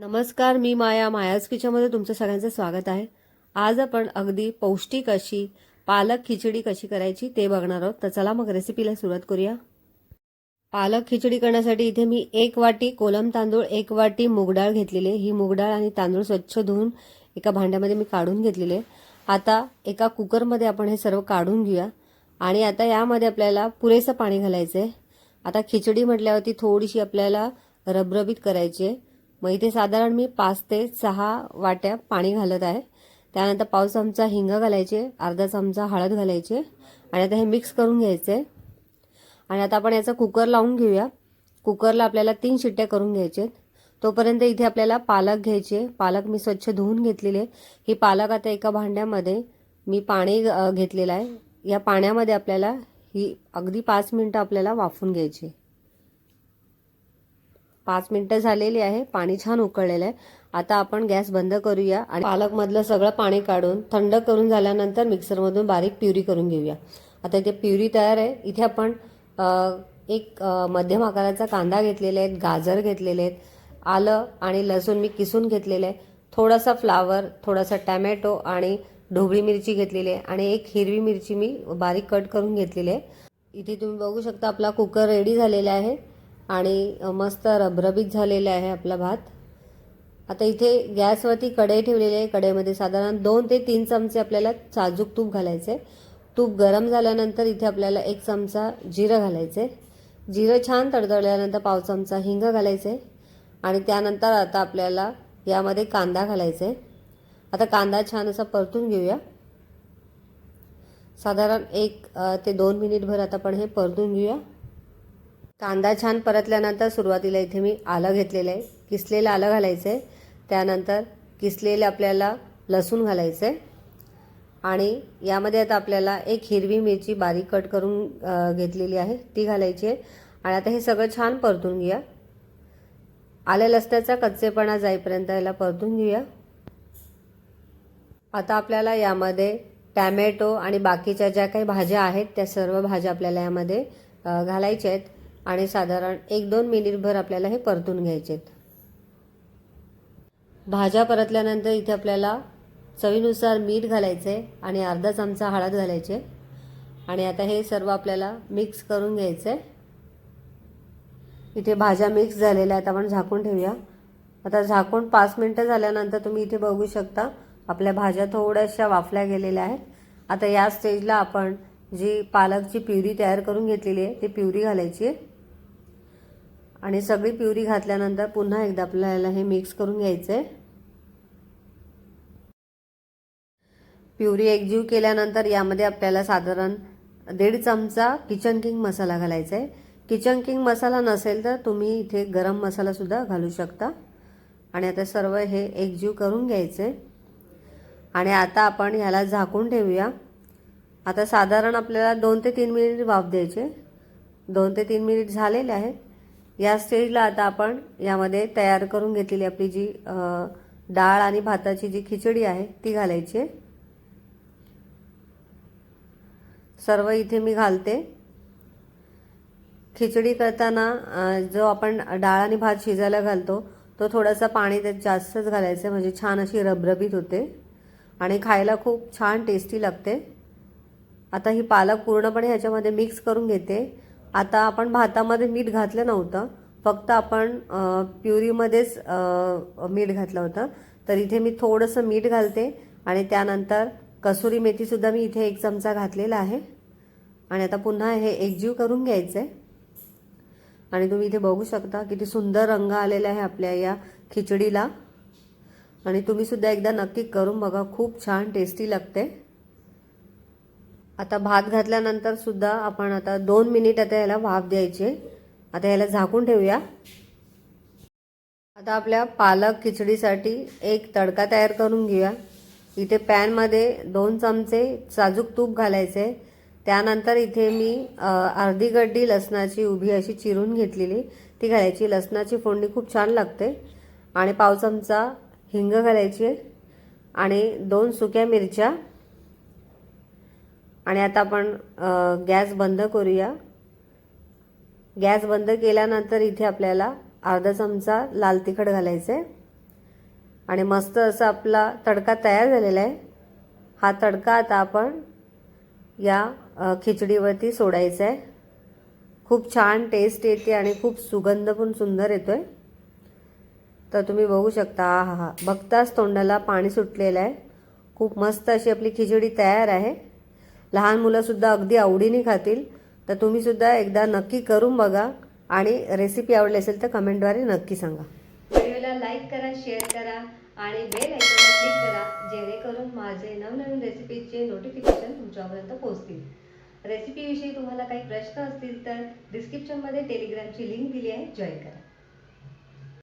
नमस्कार मी माया. मायाज किचनमध्ये तुमचं सगळ्यांचं स्वागत आहे. आज आपण अगदी पौष्टिक अशी पालक खिचडी कशी करायची ते बघणार आहोत. तर चला मग रेसिपीला सुरुवात करूया. पालक खिचडी करण्यासाठी इथे मी एक वाटी कोलम तांदूळ एक वाटी मूगडाळ घेतलेली ही मूगडाळ आणि तांदूळ स्वच्छ धुवून एका भांड्यामध्ये मी काढून घेतलेले आता एका कुकरमध्ये आपण हे सर्व काढून घेऊया. आणि आता यामध्ये आपल्याला पुरेसं पाणी घालायचं आहे आता खिचडी म्हटल्यावरती थोडीशी आपल्याला रबरबीत करायची आहे. मग इथे साधारण मी पाच ते सहा वाट्या पाणी घालत आहे. त्यानंतर पाव चमचा हिंग घालायचे अर्धा चमचा हळद घालायचे आणि आता हे मिक्स करून घ्यायचे. आणि आता आपण याचा कुकर लावून घेऊया. कुकरला आपल्याला तीन शिट्ट्या करून घ्यायचे. तोपर्यंत इथे आपल्याला पालक घ्यायचे. पालक मी स्वच्छ धुवून घेतलेले. ही पालक आता एका भांड्यामध्ये मी पाणी घेतलेलं आहे. या पाण्यामध्ये आपल्याला ही अगदी पाच मिनटं आपल्याला वाफून घ्यायची. पाच मिनटं झालेली आहे. पाणी छान उकळलेलं आहे. आता आपण गॅस बंद करूया आणि पालकमधलं सगळं पाणी काढून थंड करून झाल्यानंतर मिक्सरमधून बारीक प्युरी करून घेऊया. आता इथे प्युरी तयार आहे. इथे आपण एक मध्यम आकाराचा कांदा घेतलेले आहेत गाजर घेतलेले आहेत आलं आणि लसूण मी किसून घेतलेलं आहे. थोडासा फ्लावर थोडासा टॅमॅटो आणि ढोबळी मिरची घेतलेली आहे आणि एक हिरवी मिरची मी बारीक कट करून घेतलेली आहे. इथे तुम्ही बघू शकता आपला कुकर रेडी झालेला आहे. आणि मस्त रबरबीत झालेला आहे आपला भात. आता इथे गॅसवरती कढई ठेवलेली आहे. कढईमध्ये साधारण दोन ते तीन चमचे आपल्याला साजूक तूप घालायचे. तूप गरम झाल्यानंतर इथे आपल्याला एक चमचा जिरं घालायचे. जिरं छान तडतडल्यानंतर पाव चमचा हिंग घालायचे. आणि त्यानंतर आता आपल्याला यामध्ये कांदा घालायचा. आहे आता कांदा छान असा परतून घेऊया. साधारण एक ते दोन मिनिटभर आता आपण हे परतून घेऊया. कांदा छान परतल्यानंतर सुरुवातीला इथे मी आलं घेतलेलं आहे. किसलेलं आलं घालायचं आहे त्यानंतर किसलेलं आपल्याला लसूण घालायचं आहे आणि यामध्ये आता आपल्याला एक हिरवी मिरची बारीक कट करून घेतलेली आहे. ती घालायची आहे. आणि आता हे सगळं छान परतून घेऊया. आल्या लसण्याचा कच्चेपणा जाईपर्यंत याला परतून घेऊया. आता आपल्याला यामध्ये टॅमॅटो आणि बाकीच्या ज्या काही भाज्या आहेत त्या सर्व भाज्या आपल्याला यामध्ये घालायच्या आहेत. आणि साधारण एक दोन मिनिटभर आपल्याला हे परतून घ्यायचे आहेत. भाज्या परतल्यानंतर इथे आपल्याला चवीनुसार मीठ घालायचे आणि अर्धा चमचा हळद घालायचे आणि आता हे सर्व आपल्याला मिक्स करून घ्यायचं आहे इथे भाज्या मिक्स झालेल्या आहेत. आपण झाकून ठेवूया. आता झाकून पाच मिनटं झाल्यानंतर तुम्ही इथे बघू शकता आपल्या भाज्या थोड्याशा वाफल्या गेलेल्या आहेत. आता या स्टेजला आपण जी पालकची प्युरी तयार करून घेतलेली आहे ती प्युरी घालायची आहे. आणि सगळी प्युरी घातल्यानंतर पुन्हा एकदा आपल्याला हे मिक्स करून घ्यायचं आहे प्युरी एकजीव केल्यानंतर यामध्ये आपल्याला साधारण दीड चमचा किचन किंग मसाला घालायचा आहे किचन किंग मसाला नसेल तर तुम्ही इथे गरम मसालासुद्धा घालू शकता. आणि आता सर्व हे एकजीव करून घ्यायचे आणि आता आपण ह्याला झाकून ठेवूया. आता साधारण आपल्याला दोन ते तीन मिनिट वाफ द्यायचे. दोन ते तीन मिनिट झालेले आहेत. या स्टेजला आता आपण यामध्ये तयार करून घेतलेली आपली जी डाळ आणि भाताची जी खिचडी आहे ती घालायची आहे. सर्व इथे मी घालते. खिचडी करताना जो आपण डाळ आणि भात शिजायला घालतो तो थोडासा पाणी त्यात जास्तच घालायचं म्हणजे छान अशी रबरबीत होते. आणि खायला खूप छान टेस्टी लागते. आता ही पालक पूर्णपणे ह्याच्यामध्ये मिक्स करून घेते. आता आपण भातामध्ये मीठ घातलं नव्हतं. फक्त आपण प्युरीमध्येच मीठ घातलं होतं. तर इथे मी थोडंसं मीठ घालते आणि त्यानंतर कसुरी मेथीसुद्धा मी इथे एक चमचा घातलेला आहे. आणि आता पुन्हा हे एकजीव करून घ्यायचं आहे आणि तुम्ही इथे बघू शकता किती सुंदर रंग आलेला आहे आपल्या या खिचडीला. आणि तुम्हीसुद्धा एकदा नक्की करून बघा. खूप छान टेस्टी लागते. आता भात घातल्यानंतर सुद्धा आपण आता दोन मिनिट आता याला वाफ द्यायचे. आता याला झाकून ठेवूया. आता आपल्या पालक खिचडीसाठी एक तडका तयार करून घेऊया. इथे पॅनमध्ये दोन चमचे साजूक तूप घालायचे. त्यानंतर इथे मी अर्धी गड्डी लसणाची उभी अशी चिरून घेतलेली. ती घालायची. लसणाची फोडणी खूप छान लागते. आणि पाव चमचा हिंग घालायची. आणि दोन सुक्या मिरच्या. आणि आता आपण गॅस बंद करूया. गॅस बंद केल्यानंतर इथे आपल्याला अर्धा चमचा लाल तिखट घालायचं आहे आणि मस्त असा आपला तडका तयार झालेला आहे. हा तडका आता आपण या खिचडीवरती सोडायचा आहे खूप छान टेस्ट येते आणि खूप सुगंध पण सुंदर येतो आहे तर तुम्ही बघू शकता हा हा. बघताच तोंडाला पाणी सुटलेलं आहे. खूप मस्त अशी आपली खिचडी तयार आहे. लहान मुलंसुद्धा अगदी आवडीने खातील तर तुम्हीसुद्धा एकदा नक्की करून बघा आणि रेसिपी आवडली असेल तर कमेंटद्वारे नक्की सांगा. व्हिडिओला लाईक करा शेअर करा आणि बेल आयकॉनला क्लिक करा जेणेकरून माझे नवनवीन रेसिपीचे नोटिफिकेशन तुमच्यापर्यंत पोहोचतील. रेसिपीविषयी तुम्हाला काही प्रश्न असतील तर डिस्क्रिप्शनमध्ये टेलिग्रामची लिंक दिली आहे. जॉईन करा.